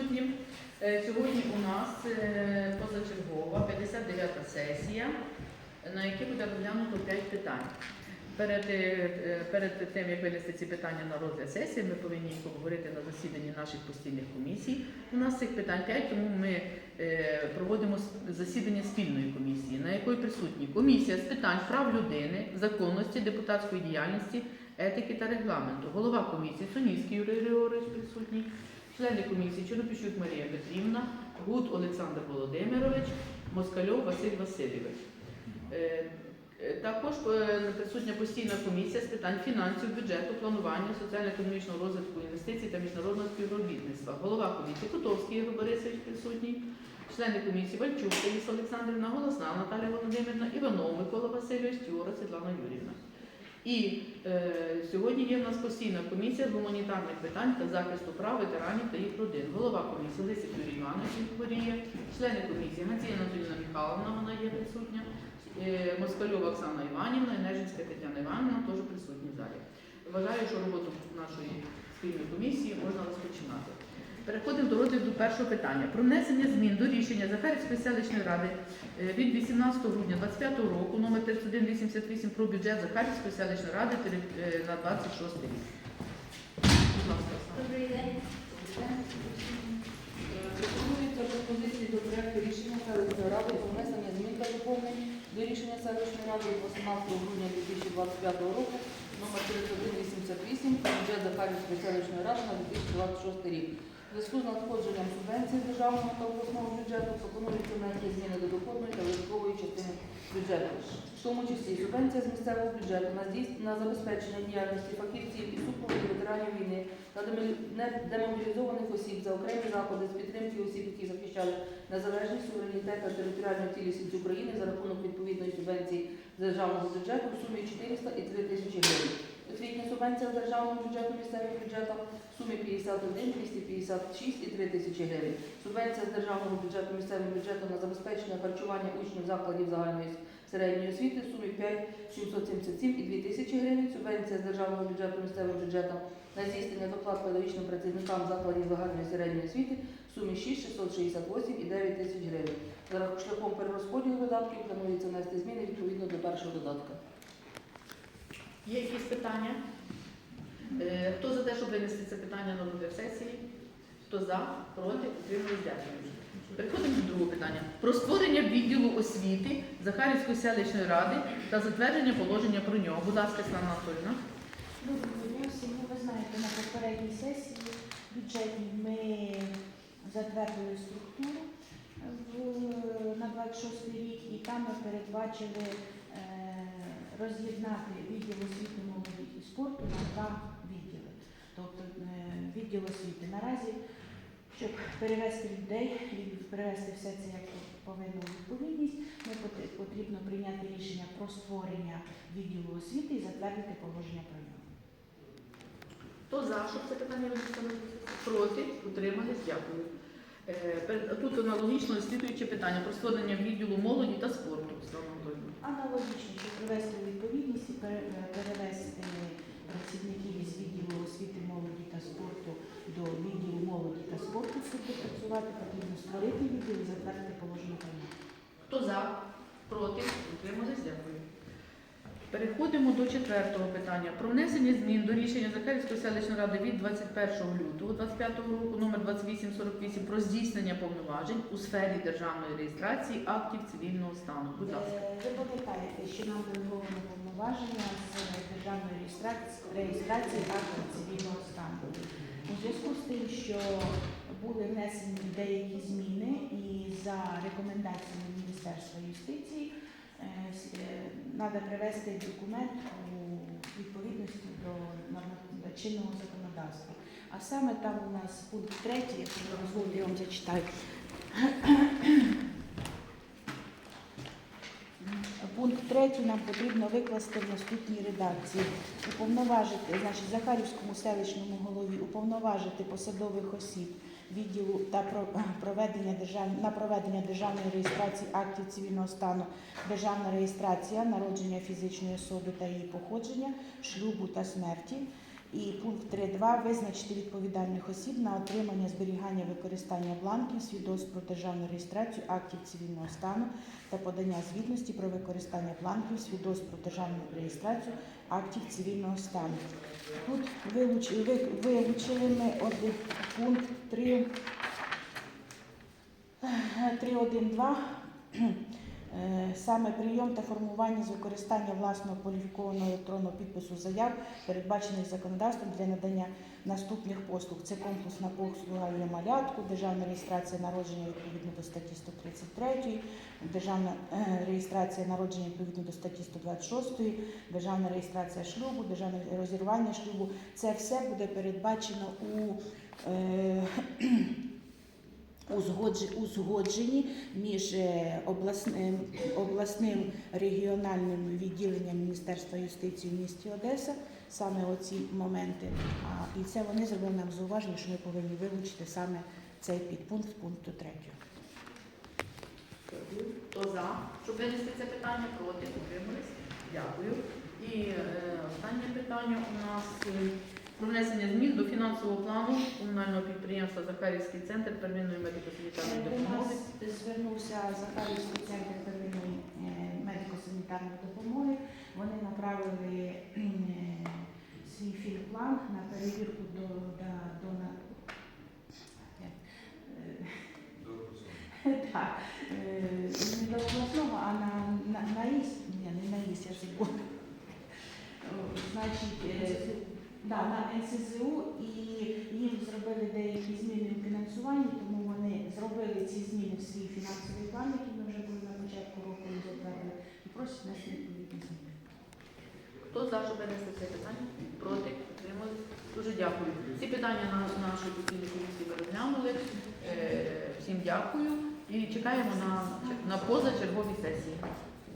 присутнім. Е, Сьогодні у нас е, позачергова 59-та сесія, на якій буде розглянуто 5 питань. Перед, е, перед тим, як винести ці питання на розгляд сесії, ми повинні їх обговорити на засіданні наших постійних комісій. У нас цих питань 5, тому ми проводимо засідання спільної комісії, на якої присутні комісія з питань прав людини, законності, депутатської діяльності, етики та регламенту. Голова комісії Сонівський Юрій Григорович присутній, члени комісії Чорнопіщук Марія Петрівна, Гуд Олександр Володимирович, Москальов Василь Васильович. Е, е, Також е, присутня постійна комісія з питань фінансів, бюджету, планування, соціально-економічного розвитку інвестицій та міжнародного співробітництва. Голова комісії Котовський Ігор Борисович присутній, члени комісії Вальчук Таїса Олександрівна, Голосна Наталія Володимирівна, Іванов Микола Васильович, Тюра Світлана Юрівна. І е, сьогодні є в нас постійна комісія з гуманітарних питань та захисту прав ветеранів та їх родин. Голова комісії Лисик Юрій Іванович хворіє, члени комісії Ганція Анатоліна Михайловна, вона є присутня, е, Москальова Оксана Іванівна Нежинська Тетяна Іванівна теж присутні в залі. Вважаю, що роботу нашої спільної комісії можна розпочинати. Переходимо до розгляду першого питання про внесення змін до рішення Захарівської селищної ради е, від 18 грудня 2025 року номер 3188 про бюджет Захарівської селищної ради е, на 26 рік. Будь ласка, Добрий день. Пропонується пропозиції до проекту рішення селищної ради про внесення змін та доповнень до рішення селищної ради 18 грудня 2025 року номер 3188 про бюджет Захарівської селищної ради на 2026 рік. Зв'язку з надходженням субвенцій з державного та обласного бюджету пропонується внести зміни до доходної та видаткової частини бюджету, в тому числі субвенція з місцевого бюджету на на забезпечення діяльності фахівців і супроводу ветеранів війни та демобілізованих осіб за окремі заходи з підтримки осіб, які захищали незалежність, суверенітет та територіальну цілісність України за рахунок відповідної субвенції з державного бюджету в сумі 400 і 3 тисячі гривень. Освітня субвенція з державного бюджету місцевим бюджетом сумі 51, 256 і 3 тисячі гривень. Субвенція з державного бюджету місцевим бюджетом на забезпечення харчування учнів закладів загальної середньої освіти в сумі 5 777 і 2 тисячі гривень. Субвенція з державного бюджету місцевим бюджетом на здійснення доплат педагогічним працівникам закладів загальної середньої освіти в сумі 6 668 і 9 тисяч гривень. За шляхом перерозподілу видатків планується внести зміни відповідно до першого додатка. Є якісь питання? Е, Хто за те, щоб винести це питання на розгляд сесії? Хто за, проти, утримались, дякую. Переходимо до другого питання. Про створення відділу освіти Захарівської селищної ради та затвердження положення про нього. Будь ласка, дня всім. Ну, ви знаєте, на попередній сесії бюджетній ми затвердили структуру на 26 рік і там ми передбачили е, роз'єднати відділ освіти молоді і спорту на два. Тобто відділ освіти наразі, щоб перевести людей і привести все це як повинно відповідність, ми потрібно прийняти рішення про створення відділу освіти і затвердити положення про нього. Хто за, щоб це питання винести? Проти, утримались, дякую. Е, Тут аналогічно слідуюче питання про створення відділу молоді та спорту. Аналогічно, щоб привести відповідність і перевести працівників із відділу освіти, молоді та спорту до відділу молоді та спорту, щоб працювати, потрібно створити відділ і затвердити положення про. Хто за? Проти? Утримались? Дякую. Переходимо до четвертого питання. Про внесення змін до рішення Захарівської селищної ради від 21 лютого 2025 року номер 2848 про здійснення повноважень у сфері державної реєстрації актів цивільного стану. Будь ласка. Е, Ви пам'ятаєте, що нам делеговано повноваження з державної реєстрації, реєстрації цивільного стану. У зв'язку з тим, що були внесені деякі зміни і за рекомендаціями Міністерства юстиції треба привести документ у відповідності до, чинного законодавства. А саме там у нас пункт третій, ви дозволите, я вам зачитаю. Третій нам потрібно викласти в наступній редакції. Уповноважити, значить, Захарівському селищному голові уповноважити посадових осіб відділу та про- проведення держав... на проведення державної реєстрації актів цивільного стану, державна реєстрація народження фізичної особи та її походження, шлюбу та смерті. І пункт 3.2 визначити відповідальних осіб на отримання, зберігання, використання бланків, свідоцтв про державну реєстрацію актів цивільного стану та подання звітності про використання бланків, свідоцтв про державну реєстрацію актів цивільного стану. Тут вилучили, ви- вилучили ми один пункт 3, 3.1.2. Саме прийом та формування з використання власного кваліфікованого електронного підпису заяв, передбачених законодавством для надання наступних послуг. Це конкурсна послуга є малятку, державна реєстрація народження відповідно до статті 133, державна е, реєстрація народження відповідно до статті 126, державна реєстрація шлюбу, державне розірвання шлюбу. Це все буде передбачено у е, узгодженні між е, обласним, обласним регіональним відділенням Міністерства юстиції в місті Одеса, саме оці моменти. А, і це вони зробили нам зауваження, що ми повинні вилучити саме цей підпункт пункту 3. Хто за, щоб винести це питання, проти, утримались? Дякую. І е, останнє питання у нас е, про внесення змін до фінансового плану комунального підприємства Захарівський центр первинної медико-санітарної До допомоги. нас звернувся Захарівський центр первинної е, медико-санітарної допомоги. Вони направили е, свій фінплан на перевірку до, до, до на- е, так, не до обласного, а на, на, на ні, не на ІС, я забула. О, Значить, е, да, на НСЗУ і їм зробили деякі зміни в фінансуванні, тому вони зробили ці зміни в свій фінансовий план, який ми вже були на початку року затвердили, і просять нас відповідні зміни. Хто за, щоб винести це питання? Проти, утримались? Дуже дякую. Ці питання на нашій постійній комісії ми розглянули. Е, Всім дякую і чекаємо на, на позачергові сесії.